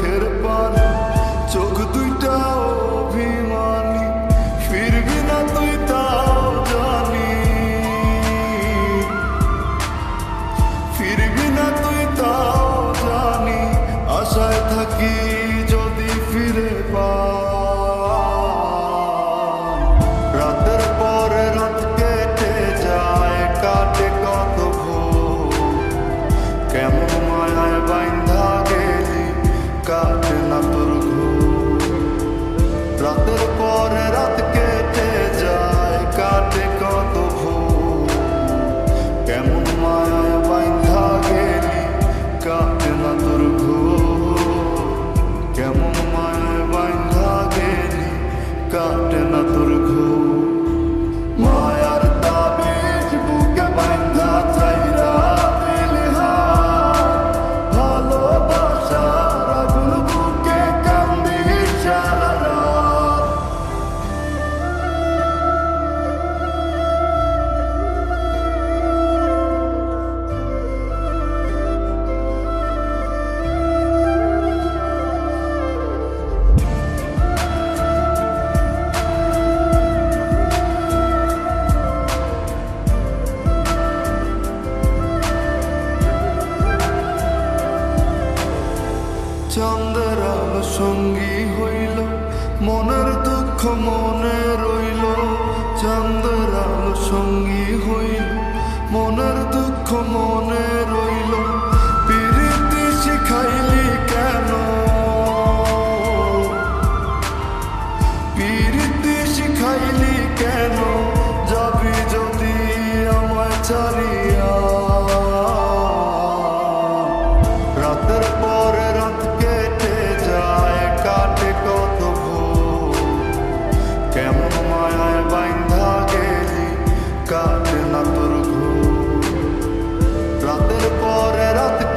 could have bought হইল মনের দুঃখ মনে রইল চন্দ্রাল সঙ্গী হইল মনের দুঃখ মনে রাতের পরে রাত